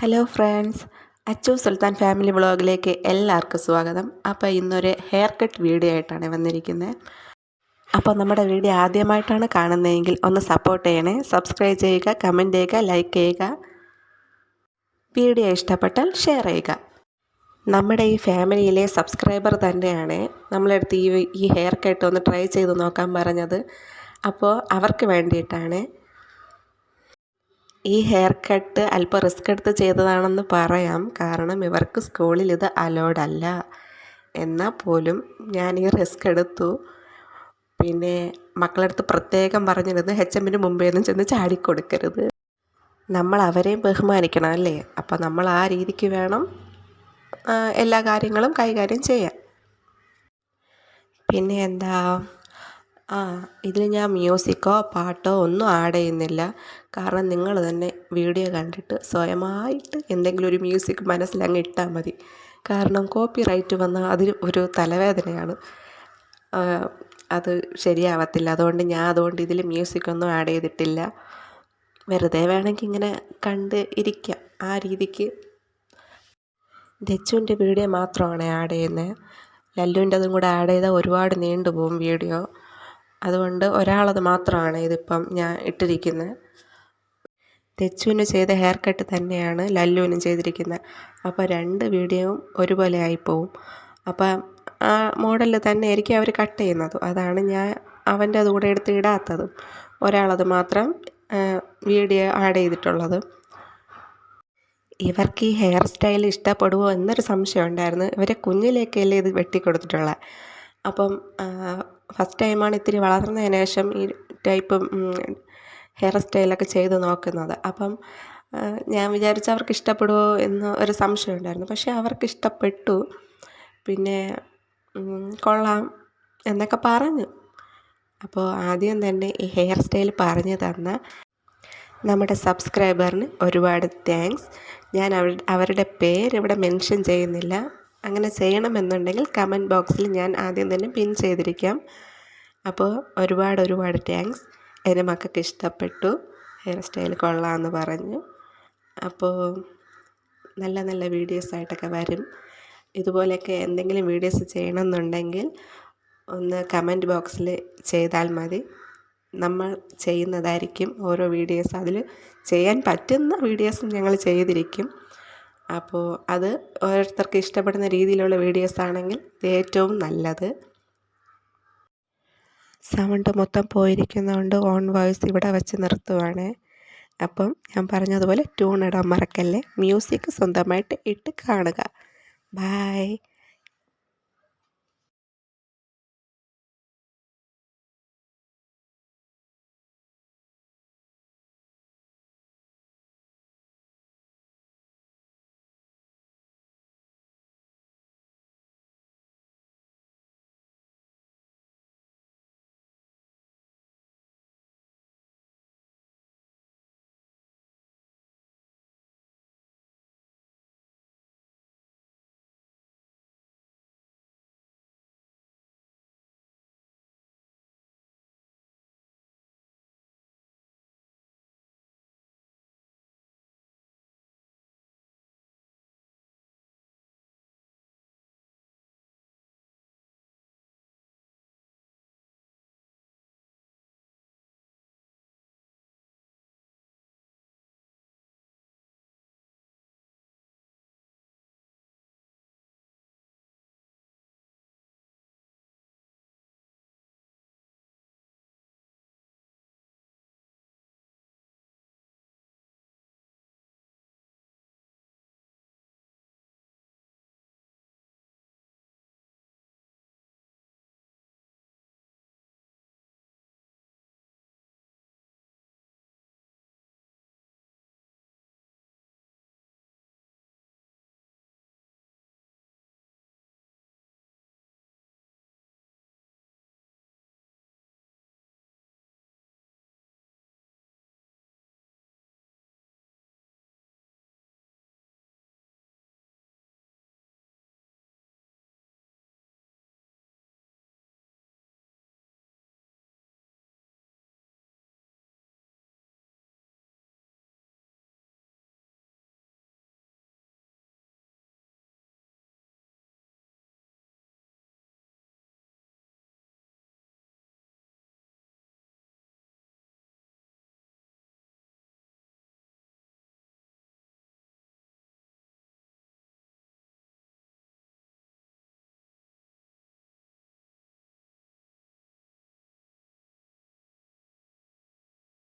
Hello friends Achu Sultan family വ്ളോഗിലേക്ക് എല്ലാവർക്കും സ്വാഗതം. അപ്പോൾ ഇന്നൊരു ഹെയർ കട്ട് വീഡിയോ ആയിട്ടാണ് വന്നിരിക്കുന്നത്. അപ്പോൾ നമ്മുടെ വീഡിയോ ആദ്യമായിട്ടാണ് കാണുന്നതെങ്കിൽ ഒന്ന് സപ്പോർട്ട് ചെയ്യണേ. സബ്സ്ക്രൈബ് ചെയ്യുക കമന്റ് ചെയ്യുക ലൈക്ക് ചെയ്യുക. വീഡിയോ ഇഷ്ടപ്പെട്ടാൽ ഷെയർ ചെയ്യുക. നമ്മുടെ ഈ ഫാമിലിയിലെ സബ്സ്ക്രൈബർ തന്നെയാണ് നമ്മളെടുത്ത് ഈ ഈ ഹെയർ കട്ട് ഒന്ന് ട്രൈ ചെയ്ത് നോക്കാൻ പറഞ്ഞത്. അപ്പോൾ അവർക്ക് വേണ്ടിയിട്ടാണ് ഈ ഹെയർ കട്ട് അല്പം റിസ്ക് എടുത്ത് ചെയ്തതാണെന്ന് പറയാം. കാരണം ഇവർക്ക് സ്കൂളിൽ ഇത് അലോഡ് അല്ല. എന്നാൽ പോലും ഞാൻ ഈ റിസ്ക് എടുത്തു. പിന്നെ മക്കളടുത്ത് പ്രത്യേകം പറഞ്ഞിരുന്നു എച്ച് എമ്മിന് മുമ്പേന്നും ചെന്ന് ചാടിക്കൊടുക്കരുത്. നമ്മൾ അവരെയും ബഹുമാനിക്കണം അല്ലേ? അപ്പോൾ നമ്മൾ ആ രീതിക്ക് വേണം എല്ലാ കാര്യങ്ങളും കൈകാര്യം ചെയ്യാൻ. പിന്നെ എന്താ? ആ ഇതിൽ ഞാൻ മ്യൂസിക്കോ പാട്ടോ ഒന്നും ആഡ് ചെയ്യുന്നില്ല. കാരണം നിങ്ങൾ തന്നെ വീഡിയോ കണ്ടിട്ട് സ്വയമായിട്ട് എന്തെങ്കിലും ഒരു മ്യൂസിക് മനസ്സിലങ്ങ് ഇട്ടാൽ മതി. കാരണം കോപ്പി റൈറ്റ് വന്നാൽ അതിൽ ഒരു തലവേദനയാണ്. അത് ശരിയാവത്തില്ല. അതുകൊണ്ട് ഞാൻ അതുകൊണ്ട് ഇതിൽ മ്യൂസിക്കൊന്നും ആഡ് ചെയ്തിട്ടില്ല. വെറുതെ വേണമെങ്കിൽ ഇങ്ങനെ കണ്ട് ഇരിക്കാം. ആ രീതിക്ക് ദച്ചുവിന്റെ വീഡിയോ മാത്രമാണ് ആഡ് ചെയ്യുന്നത്. ലല്ലുവിന്റെ അതും കൂടെ ആഡ് ചെയ്താൽ ഒരുപാട് നീണ്ടു പോകും വീഡിയോ. അതുകൊണ്ട് ഒരാളത് മാത്രമാണ് ഇതിപ്പം ഞാൻ ഇട്ടിരിക്കുന്നത്. തെച്ചുവിന് ചെയ്ത ഹെയർ കട്ട് തന്നെയാണ് ലല്ലുവിനും ചെയ്തിരിക്കുന്നത്. അപ്പോൾ രണ്ട് വീഡിയോയും ഒരുപോലെ ആയിപ്പോവും. അപ്പം ആ മോഡലിൽ തന്നെ ആയിരിക്കും അവർ കട്ട് ചെയ്യുന്നത്. അതാണ് ഞാൻ അവന്റെ അതുകൂടെ എടുത്ത് ഇടാത്തതും. ഒരാളത് മാത്രം വീഡിയോ ആഡ് ചെയ്തിട്ടുള്ളത്. ഇവർക്ക് ഈ ഹെയർ സ്റ്റൈൽ ഇഷ്ടപ്പെടുമോ എന്നൊരു സംശയം ഉണ്ടായിരുന്നു. ഇവരെ കുഞ്ഞിലേക്കല്ലേ ഇത് വെട്ടിക്കൊടുത്തിട്ടുള്ളത്. അപ്പം ഫസ്റ്റ് ടൈമാണ് ഇത്തിരി വളർന്നതിന് ശേഷം ഈ ടൈപ്പ് ഹെയർ സ്റ്റൈലൊക്കെ ചെയ്ത് നോക്കുന്നത്. അപ്പം ഞാൻ വിചാരിച്ചു അവർക്ക് ഇഷ്ടപ്പെടുമോ എന്ന് ഒരു സംശയം ഉണ്ടായിരുന്നു. പക്ഷേ അവർക്ക് ഇഷ്ടപ്പെട്ടു. പിന്നെ കൊള്ളാം എന്നൊക്കെ പറഞ്ഞു. അപ്പോൾ ആദ്യം തന്നെ ഈ ഹെയർ സ്റ്റൈൽ പറഞ്ഞു തന്ന നമ്മുടെ സബ്സ്ക്രൈബറിന് ഒരുപാട് താങ്ക്സ് ഞാൻ അവരുടെ പേര് ഇവിടെ മെൻഷൻ ചെയ്യുന്നില്ല. അങ്ങനെ ചെയ്യണമെന്നുണ്ടെങ്കിൽ കമന്റ് ബോക്സിൽ ഞാൻ ആദ്യം തന്നെ പിൻ ചെയ്തിരിക്കാം. അപ്പോൾ ഒരുപാട് ഒരുപാട് താങ്ക്സ് എന്റെ മക്കൾക്ക് ഇഷ്ടപ്പെട്ടു. ഹെയർ സ്റ്റൈൽ കൊള്ളാമെന്ന് പറഞ്ഞു. അപ്പോൾ നല്ല നല്ല വീഡിയോസ് ആയിട്ടൊക്കെ വരും. ഇതുപോലെയൊക്കെ എന്തെങ്കിലും വീഡിയോസ് ചെയ്യണമെന്നുണ്ടെങ്കിൽ ഒന്ന് കമന്റ് ബോക്സിൽ ചെയ്താൽ മതി. നമ്മൾ ചെയ്യുന്നതായിരിക്കും. ഓരോ വീഡിയോസ് അതിൽ ചെയ്യാൻ പറ്റുന്ന വീഡിയോസും ഞങ്ങൾ ചെയ്തിരിക്കും. അപ്പോൾ അത് ഓരോരുത്തർക്ക് ഇഷ്ടപ്പെടുന്ന രീതിയിലുള്ള വീഡിയോസ് ആണെങ്കിൽ ഏറ്റവും നല്ലത്. സൗണ്ട് മൊത്തം പോയിരിക്കുന്നതുകൊണ്ട് ഓൺ വോയിസ് ഇവിടെ വെച്ച് നിർത്തുവാണ്. അപ്പം ഞാൻ പറഞ്ഞതുപോലെ ട്യൂൺ ഇടാൻ മറക്കല്ലേ? മ്യൂസിക് സ്വന്തമായിട്ട് ഇട്ട് കാണുക. ബായ്